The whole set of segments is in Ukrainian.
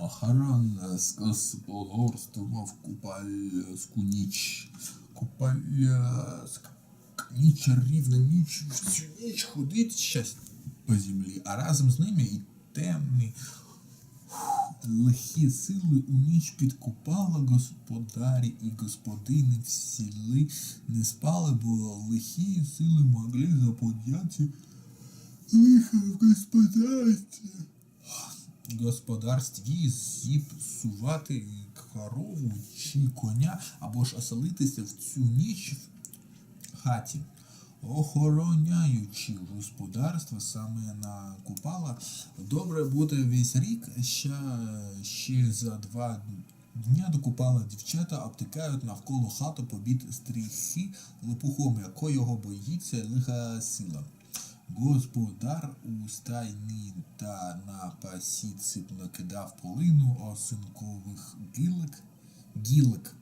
Охорона з господарствував купальську ніч. Купальська ніч рівна ніч всю ніч ходить щас по землі, а разом з ними і темні лихі сили у ніч підкупала господарі і господини в сіли не спали, бо лихі сили могли заподіяти лихо в господарстві. Господарстві зіпсувати корову чи коня або ж оселитися в цю ніч в хаті. Охороняючи господарство саме на Купала, добре буде весь рік, ще, ще за два дня до Купала дівчата обтикають навколо хату побід стріхи лопухом, якого боїться лиха сила. Господар у стайні та на пасіці накидав полину осинкових гілок, гілок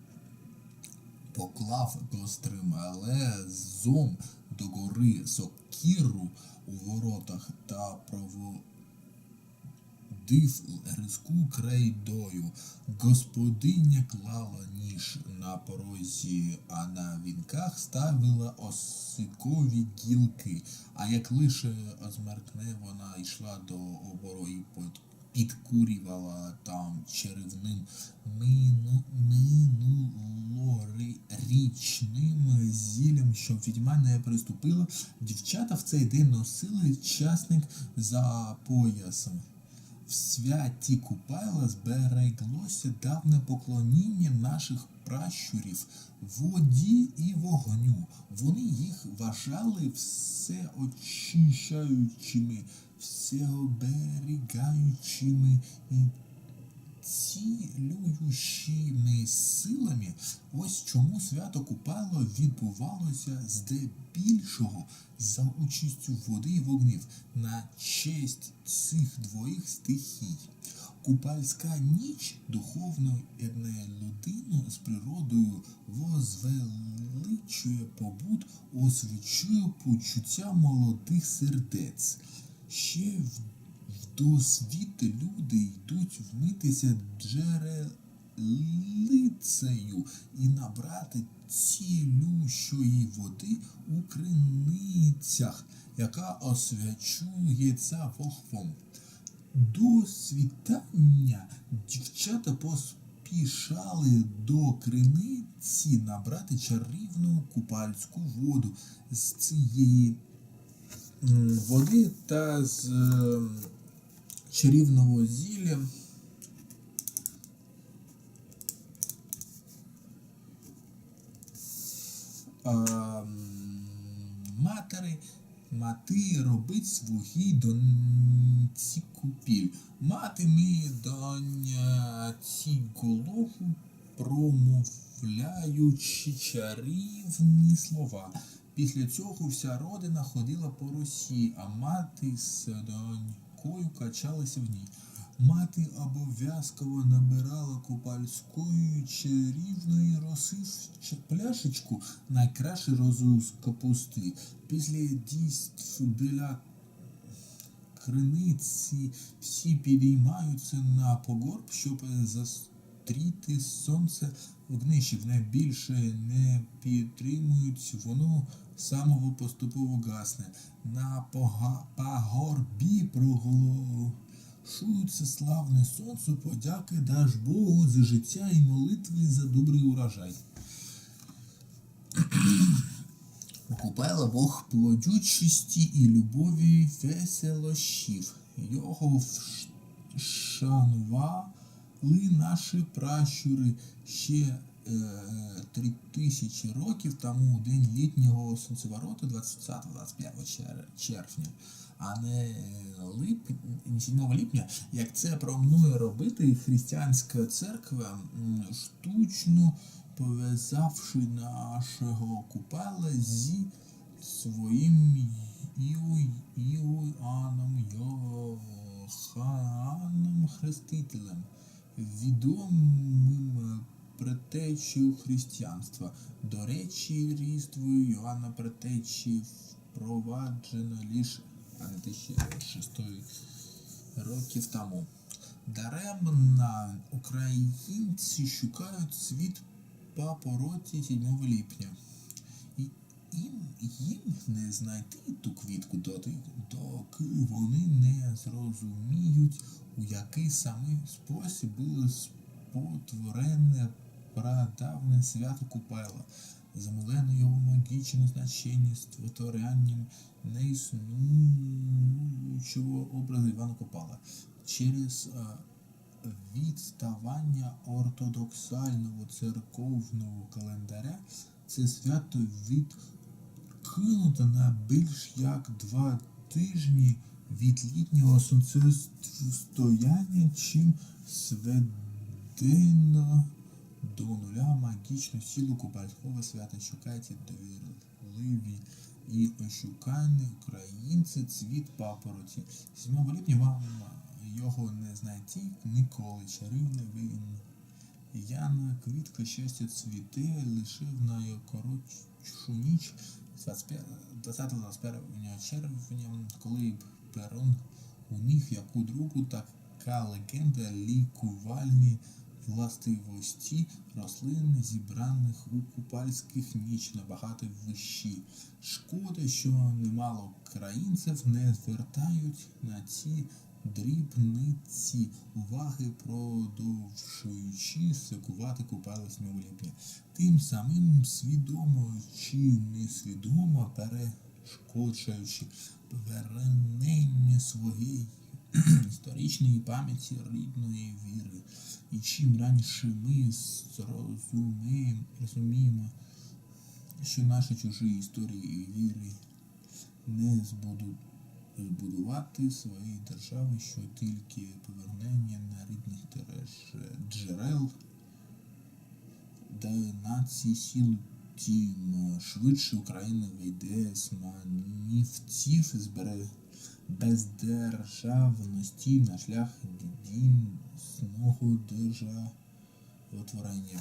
поклав гострим лезом догори сокіру у воротах та проводив гризку крейдою. Господиня клала ніж на порозі, а на вінках ставила осикові гілки. А як лише озмеркне, вона йшла до обору і під- підкурювала там черевним мину, минулорічним зіллям, щоб відьма не приступила. Дівчата в цей день носили часник за поясом. В святі Купайла збереглося давне поклоніння наших пращурів воді і вогню. Вони їх вважали всеочищаючими, всеоберігаючими і цілюючими силами. Ось чому свято Купайло відбувалося здебільшого за участю води і вогнів на честь цих двоїх стихій. Купальська ніч духовно єднає людину з природою, возвеличує побут, освічує почуття молодих сердець. Ще в в досвіти люди йдуть вмитися джерелицею і набрати цілющої води у криницях, яка освячується волхвом. До світання дівчата поспішали до криниці набрати чарівну купальську воду з цієї води та з чарівного зілля. А, матери, мати робить своїй доньці купіль. Мати мій доньці голову, промовляючи чарівні слова. Після цього вся родина ходила по росі, а мати з донькою качалася в ній. Мати обов'язково набирала купальської чарівної роси пляшечку, найкраще розу з капусти. Після дійств біля криниці всі підіймаються на погорб, щоб застріти сонце в гнищі. Найбільше не підтримують, воно самого поступово гасне. На пагорбі проголошується славне сонце, подяки даж Богу за життя і молитви за добрий урожай. Купела Бог плодючості і любові веселощів. Його вшанували наші пращури ще е, три тисячі років тому у день літнього сонцеворота 20-25 червня, а не лип, 7 липня, як це пропонує робити християнська церква, штучно пов'язавши нашого купала зі своїм Іо- Іоанном Йоханом Хрестителем, відомим предтечею християнства. До речі, різдво Йоанна Предтечі впроваджено лише а не 1600 років тому. Даремно українці шукають світ папороті 7 липня. І їм, не знайти ту квітку доти, доки вони не зрозуміють, у який саме спосіб було спотворене прадавне свято Купела, замовлене його магічне значення створенням неіснуючого образу Івана Купала. Через е, відставання ортодоксального церковного календаря це свято відкинуто на більш як два тижні від літнього сонцестояння, чим сведено до нуля магічну силу купальського свята. Шукайте довірливі і ошукані українці цвіт папороті. 7 липня вам його не знайти ніколи. Чарівне він. Яна квітка щастя цвіте, лише в найкоротшу ніч 20-21 червня, коли Перун уніг яку другу така легенда лікувальні властивості рослин, зібраних у купальських ніч набагато вищі. Шкода, що немало українців не звертають на ці дрібниці уваги, продовжуючи секувати купали 7 липня. Тим самим свідомо чи несвідомо перешкоджуючи повернення своєї історичної пам'яті рідної віри. І чим раніше ми зрозуміємо, розуміємо, що наші чужі історії і віри не збудуть збудувати свої держави, що тільки повернення на рідних тереж- джерел до нації сіл, тим швидше Україна вийде з манівців збере бездержавності на шлях дійсного державотворення.